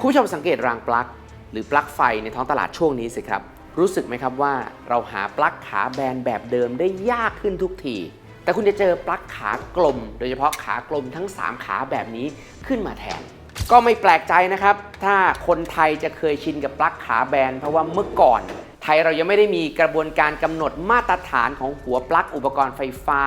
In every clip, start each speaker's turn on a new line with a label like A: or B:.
A: คุณผู้ชมสังเกตรางปลั๊กหรือปลั๊กไฟในท้องตลาดช่วงนี้สิครับ รู้สึกไหมครับว่าเราหาปลั๊กขาแบนแบบเดิมได้ยากขึ้นทุกที แต่คุณจะเจอปลั๊กขากลม โดยเฉพาะขากลมทั้ง 3 ขาแบบนี้ขึ้นมาแทน ก็ไม่แปลกใจนะครับ ถ้าคนไทยจะเคยชินกับปลั๊กขาแบน เพราะว่าเมื่อก่อน ไทยเรายังไม่ได้มีกระบวนการกำหนดมาตรฐานของหัวปลั๊กอุปกรณ์ไฟฟ้า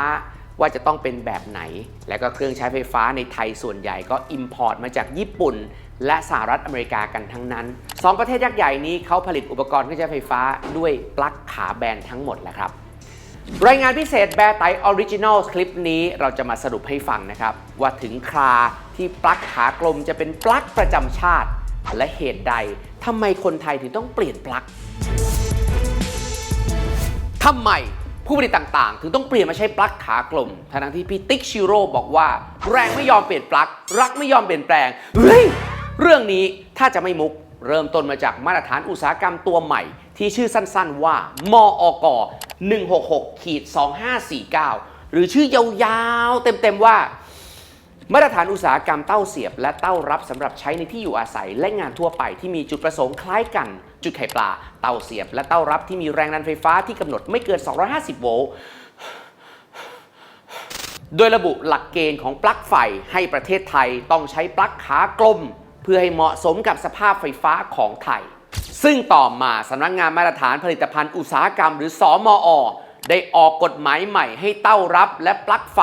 A: ว่าจะต้องเป็นแบบไหน และก็เครื่องใช้ไฟฟ้าในไทยส่วนใหญ่ก็อิมพอร์ตมาจากญี่ปุ่น และสหรัฐอเมริกากันทั้งนั้นสองประเทศยักษ์ใหญ่นี้เขาผลิตอุปกรณ์เครื่องใช้ไฟฟ้าด้วยปลั๊กขาแบนทั้งหมดแหละครับ รายงานพิเศษแบร์ไตออริจินอลคลิปนี้เราจะมาสรุปให้ฟังนะครับ ว่าถึงคราที่ปลั๊กขากลมจะเป็นปลั๊กประจำชาติ และเหตุใดทำไมคนไทยถึงต้องเปลี่ยนปลั๊กทำไมผู้ผลิตต่างๆ ถึงต้องเปลี่ยนมาใช้ปลั๊กขากลมทั้งที่พี่ติ๊กชิโร่บอกว่า แรงไม่ยอมเปลี่ยนปลั๊กรักไม่ยอมเปลี่ยนแปลงเฮ้ย เรื่องนี้ถ้าจะไม่มุกเริ่มต้นมาจากมาตรฐานอุตสาหกรรมตัวใหม่ ที่ชื่อสั้นๆว่ามอก166ขีด2549 หรือชื่อยาวๆ เต็มๆว่า มาตรฐานอุตสาหกรรมเต้าเสียบ และเต้ารับสำหรับใช้ในที่อยู่อาศัยและงานทั่วไปที่มีจุดประสงค์คล้ายกัน จุดไข่ปลา เต้าเสียบ และเต้ารับที่มีแรงดันไฟฟ้าที่กำหนดไม่เกิน 250 โวลต์โดยระบุหลักเกณฑ์ของปลั๊กไฟให้ประเทศไทยต้องใช้ปลั๊กขากลม เพื่อให้เหมาะสมกับสภาพไฟฟ้าของไทย ซึ่งต่อมาสำนักงงานมาตรฐานผลิตภัณฑ์อุตสาหกรรม หรือสอมอ ได้ออกกฎหมายใหม่ให้เต้ารับและปลั๊กไฟ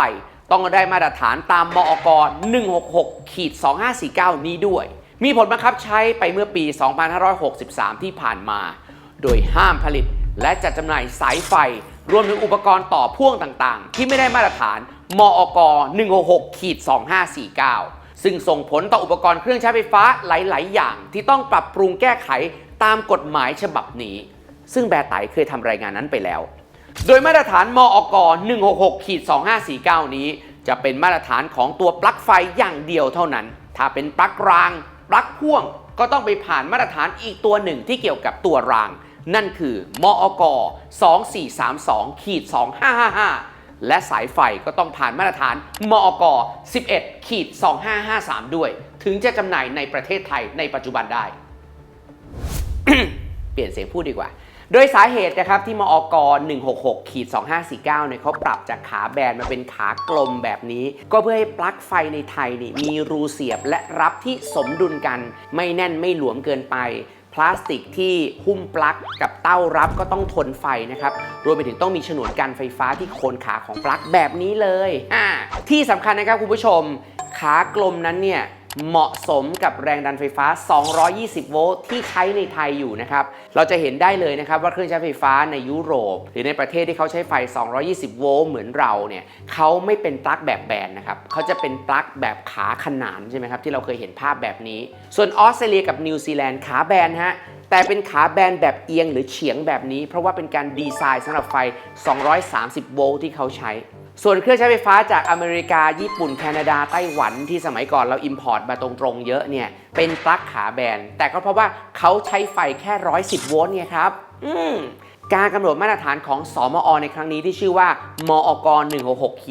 A: ต้องได้มาตรฐานตามมอก166ขีด2549 นี้ด้วย มีผลบังคับใช้ไปเมื่อปี 2563 ที่ผ่านมา โดยห้ามผลิตและจัดจำหน่ายสายไฟ รวมถึงอุปกรณ์ต่อพ่วงต่างๆ ที่ไม่ได้มาตรฐานมอก166ขีด2549 ซึ่งส่งผลต่ออุปกรณ์เครื่องใช้ไฟฟ้าหลาย ๆ อย่าง ที่ต้องปรับปรุงแก้ไขตามกฎหมายฉบับนี้ ซึ่งแบร์ไตเคยทำรายงานนั้นไปแล้ว โดยมาตรฐานมอก166ขีด2549 นี้ จะเป็นมาตรฐานของตัวปลั๊กไฟอย่างเดียวเท่านั้น ถ้าเป็นปลั๊กราง ปลั๊กพ่วง ก็ต้องไปผ่านมาตรฐานอีกตัวหนึ่งที่เกี่ยวกับตัวราง นั่นคือมอก 2432ขีด2555 และสายไฟก็ต้องผ่านมาตรฐานมอก11ขีด2553 ด้วย ถึงจะจำหน่ายในประเทศไทยในปัจจุบันได้ เปลี่ยนเสียงพูดดีกว่า โดยสาเหตุนะครับที่มอก166ขีด2549เนี่ยเขาปรับจากขาแบนมาเป็นขากลมแบบนี้ ก็เพื่อให้ปลั๊กไฟในไทยนี่มีรูเสียบและรับที่สมดุลกัน ไม่แน่นไม่หลวมเกินไป ลาสติกที่หุ้มปลั๊กกับเต้ารับก็ต้องทนไฟนะครับ รวมไปถึงต้องมีฉนวนกันไฟฟ้าที่โคนขาของปลั๊กแบบนี้เลย ที่สำคัญนะครับคุณผู้ชม ขากลมนั้นเนี่ย เหมาะสมกับแรงดันไฟฟ้า 220 โวลต์ที่ใช้ในไทยอยู่นะครับ เราจะเห็นได้เลยนะครับว่าเครื่องใช้ไฟฟ้าในยุโรป หรือในประเทศที่เขาใช้ไฟ 220 โวลต์เหมือนเราเนี่ยเขาไม่เป็นปลั๊กแบบแบนนะครับเขาจะเป็นปลั๊กแบบขาขนานใช่ไหมครับที่เราเคยเห็นภาพแบบนี้ ส่วนออสเตรเลียกับนิวซีแลนด์ขาแบนฮะแต่เป็นขาแบนแบบเอียงหรือเฉียงแบบนี้ เพราะว่าเป็นการดีไซน์สำหรับไฟ 230 โวลต์ที่เขาใช้ ส่วนเครื่องใช้ไฟฟ้าจากอเมริกา ญี่ปุ่น แคนาดา ไต้หวันที่สมัยก่อนเราอิมพอร์ตมาตรงๆ เยอะเนี่ย เป็นปลั๊กขาแบน แต่ก็เพราะว่าเขาใช้ไฟแค่ 110 โวลต์ไงครับ อืม การกำหนดมาตรฐานของสอมอในครั้งนี้ที่ชื่อว่า มอก166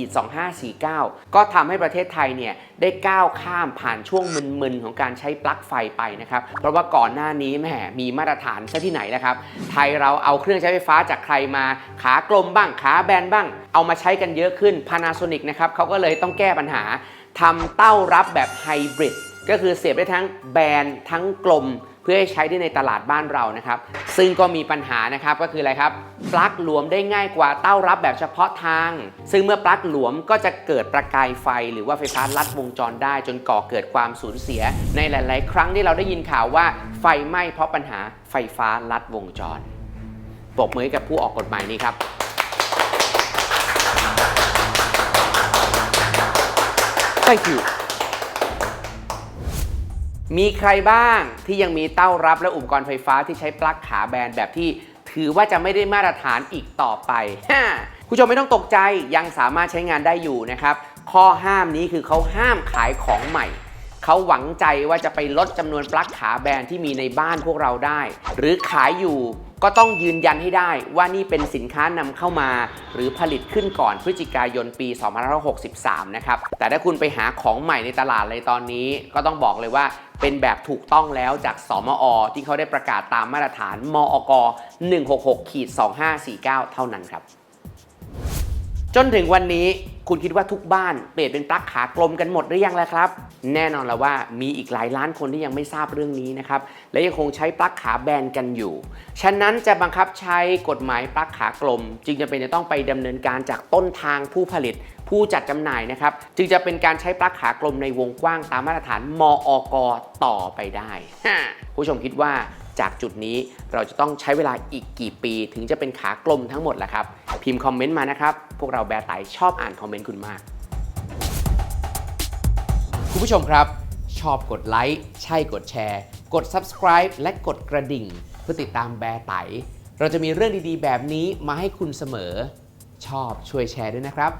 A: 2549 ก็ทำให้ประเทศไทยเนี่ยได้ก้าวข้ามผ่านช่วงมึนๆ ของการใช้ปลั๊กไฟไปนะครับ เพราะว่าก่อนหน้านี้แหมมีมาตรฐานซะที่ไหนนะครับ ไทยเราเอาเครื่องใช้ไฟฟ้าจากใครมา ขากลมบ้าง ขาแบนบ้าง เอามาใช้กันเยอะขึ้น Panasonic นะครับเขาก็เลยต้องแก้ปัญหาทำเต้ารับแบบไฮบริดก็คือเสียบได้ทั้งแบนทั้งกลม พื่อให้ใช้ได้ในตลาดบ้านเรานะครับ ซึ่งก็มีปัญหานะครับก็คืออะไรครับ ปลั๊กหลวมได้ง่ายกว่าเต้ารับแบบเฉพาะทาง ซึ่งเมื่อปลั๊กหลวมก็จะเกิดประกายไฟ หรือว่าไฟฟ้าลัดวงจรได้ จนก่อเกิดความสูญเสีย ในหลาย ๆ ครั้งที่เราได้ยินข่าวว่าไฟไหม้เพราะปัญหาไฟฟ้าลัดวงจรปรบมือกับผู้ออกกฎหมายนี้ครับ Thank you มีใครบ้างที่ยังมีเต้ารับและอุปกรณ์ไฟฟ้าที่ใช้ปลั๊กขาแบนแบบที่ถือว่าจะไม่ได้มาตรฐานอีกต่อไปคุณผู้ชมไม่ต้องตกใจยังสามารถใช้งานได้อยู่นะครับ ข้อห้ามนี้คือเขาห้ามขายของใหม่ เขาหวังใจว่าจะไปลดจำนวนปลั๊กขาแบนที่มีในบ้านพวกเราได้ หรือขายอยู่ก็ต้องยืนยันให้ได้ว่านี่เป็นสินค้านำเข้ามา หรือผลิตขึ้นก่อนพฤศจิกายนปี 2563 นะครับ แต่ถ้าคุณไปหาของใหม่ในตลาดเลยตอนนี้ ก็ต้องบอกเลยว่าเป็นแบบถูกต้องแล้วจากสมอ ที่เขาได้ประกาศตามมาตรฐานมอก 166ขีด2549 เท่านั้นครับ จนถึงวันนี้คุณคิดว่าทุกบ้านเปลี่ยนเป็นปลั๊กขากลมกันหมดหรือยังแล้วครับ แน่นอนแล้วว่ามีอีกหลายล้านคนที่ยังไม่ทราบเรื่องนี้นะครับ และยังคงใช้ปลั๊กขาแบนกันอยู่ ฉะนั้นจะบังคับใช้กฎหมายปลั๊กขากลม จึงจะเป็นจะต้องไปดำเนินการจากต้นทางผู้ผลิต ผู้จัดจำหน่ายนะครับ จึงจะเป็นการใช้ปลั๊กขากลมในวงกว้างตามมาตรฐานมออกต่อไปได้ผู้ชมคิดว่า จากจุดนี้เราจะต้องใช้เวลาอีกกี่ปี ถึงจะเป็นขากลมทั้งหมดล่ะครับ พิมพ์คอมเมนต์มานะครับ พวกเราแบร์ไตชอบอ่านคอมเมนต์คุณมาก คุณผู้ชมครับ ชอบกดไลค์ใช่กดแชร์ กด subscribe และกดกระดิ่ง เพื่อติดตามแบร์ไตเราจะมีเรื่องดีๆ แบบนี้มาให้คุณเสมอ ชอบช่วยแชร์ด้วยนะครับ